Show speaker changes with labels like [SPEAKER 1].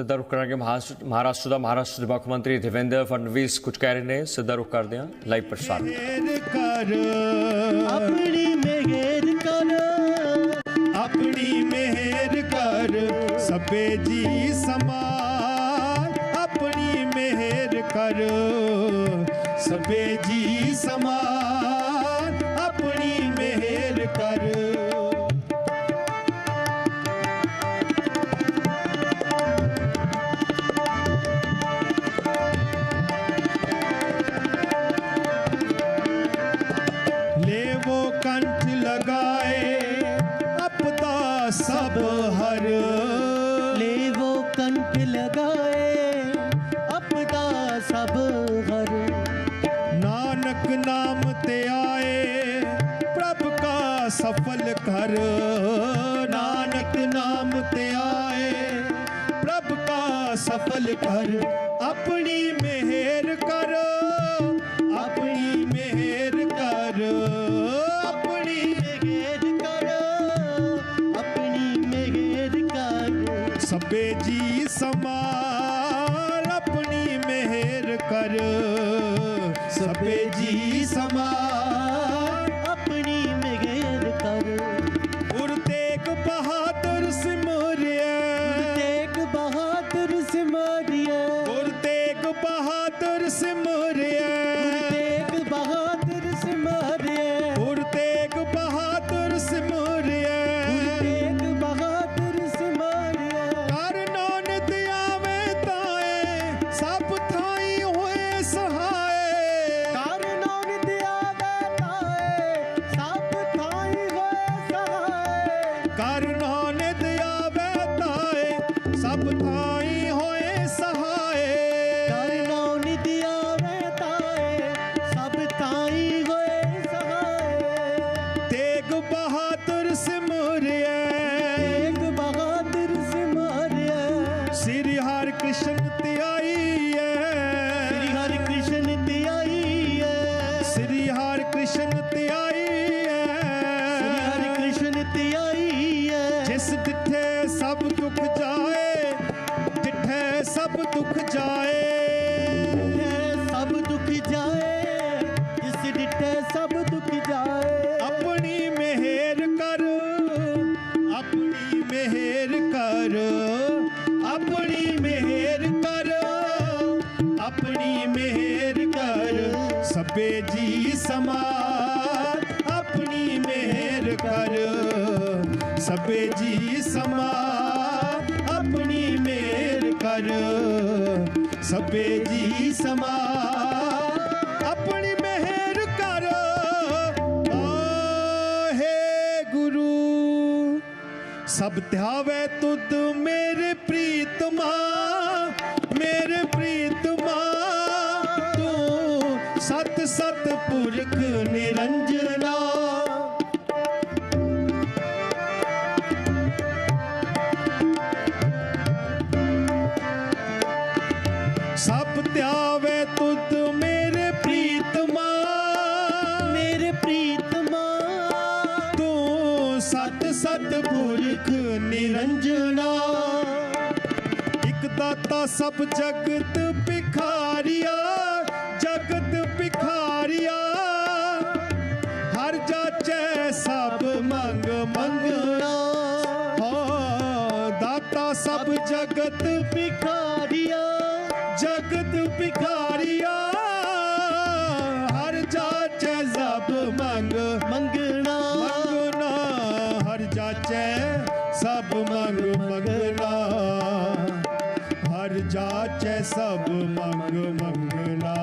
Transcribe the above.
[SPEAKER 1] ਸਿੱਧਾ ਰੁਖ ਕਰਾਂਗੇ ਮਹਾਰਾਸ਼ਟਰ ਮਹਾਰਾਸ਼ਟਰ ਦਾ ਮਹਾਰਾਸ਼ਟਰ ਦੇ ਮੁੱਖ ਮੰਤਰੀ ਦੇਵੇਂਦਰ ਫਡਨਵੀਸ ਕੁਝ ਕਹਿ ਰਹੇ ਨੇ ਸਿੱਧਾ ਰੁਖ ਕਰਦੇ ਹਾਂ ਲਾਈਵ ਪ੍ਰਸਾਰਣ
[SPEAKER 2] ਆਪਣੀ ਮਿਹਰ ਕਰ।
[SPEAKER 3] ਆਪਣੀ ਮਿਹਰ ਕਰ। ਸਭੇ ਜੀ ਸਮਾਨ ਆਪਣੀ ਮਿਹਰ ਕਰ। ਸਭੇ ਜੀ ਸਮਾਨ ਆਪਣੀ ਮਿਹਰ ਕਰ। जप हर ले वो कंठ लगाए अपना सब हर नानक नाम ते आए प्रभ का सफल कर नानक नाम ते आए प्रभ का सफल कर अपनी मेहर ਸਭੇ ਜੀ ਸਮਾਲ ਆਪਣੀ ਮਿਹਰ ਕਰ। ਸਭੇ ਜੀ ਸਮਾਲ
[SPEAKER 2] ਆਪਣੀ ਮਿਹਰ ਕਰ।
[SPEAKER 3] ਗੁਰ ਤੇਗ ਬਹਾਦਰ ਸਿਮਰਿਆ
[SPEAKER 2] ਤੇਗ ਬਹਾਦਰ ਸਿਮਰਿਆ
[SPEAKER 3] ਗੁਰ ਤੇਗ ਬਹਾਦਰ ਸਿਮਰਿਆ
[SPEAKER 2] ਬਹਾਦਰ ਸਿਮਰਿਆ
[SPEAKER 3] ਤੇਗ ਬਹਾਦਰ ਸਿਮਰਿਆ। ਸ੍ਰੀ ਹਰਿ ਕ੍ਰਿਸ਼ਨ
[SPEAKER 2] ਸ੍ਰੀ
[SPEAKER 3] ਹੈ
[SPEAKER 2] ਹਰਿ ਕ੍ਰਿਸ਼ਨ ਤੇ ਆਈ ਹੈ
[SPEAKER 3] ਸ੍ਰੀ ਹਰਿ ਕ੍ਰਿਸ਼ਨ ਧਿਆਈ
[SPEAKER 2] ਸ੍ਰੀ ਹਰਿ
[SPEAKER 3] ਹੈ
[SPEAKER 2] ਕ੍ਰਿਸ਼ਨ ਤੇ ਆਈ ਹੈ
[SPEAKER 3] ਜਿਸ ਡਿਠੇ ਸਭ ਦੁੱਖ ਜਾਏ ਡਿਠੇ ਸਭ ਦੁੱਖ ਮਿਹਰ ਕਰ, ਆਪਣੀ ਮਿਹਰ ਕਰ, ਆਪਣੀ ਮਿਹਰ ਕਰ। ਸਭੇ ਜੀ ਸਮਾਨ ਆਪਣੀ ਮਿਹਰ ਕਰ। ਸਭੇ ਜੀ ਸਮਾਨ ਆਪਣੀ ਮਿਹਰ ਕਰ। ਸਭੇ ਜੀ ਸਮਾਨ ਸਭ ਧਿਆਵੇ ਤੁਧ ਮੇਰੇ ਪ੍ਰੀਤਮਾ ਮੇਰੇ ਪ੍ਰੀਤਮਾ ਤੂੰ ਸਤ ਸਤ ਪੁਰਖ ਨਿਰੰਜਨਾ ਸਭ ਧਿਆਵੇ ਸਤ ਸਤ ਪੁਰਖ ਨਿਰੰਜਨਾ। ਇਕ ਦਾਤਾ ਸਭ ਜਗਤ ਭਿਖਾਰੀਆ ਜਗਤ ਭਿਖਾਰੀਆ। ਹਰ ਜਾਚੈ ਸਭ ਮੰਗ ਮੰਗਣਾ। ਹੋ, ਦਾਤਾ ਸਭ ਜਗਤ
[SPEAKER 2] ਭਿਖਾਰੀਆ
[SPEAKER 3] ਜਗਤ ਭਿਖਾਰੀਆ ਸਭ ਮੰਗ ਮੰਗਣਾ ਹਰ ਜਾਚੈ ਸਭ ਮੰਗ ਮੰਗਣਾ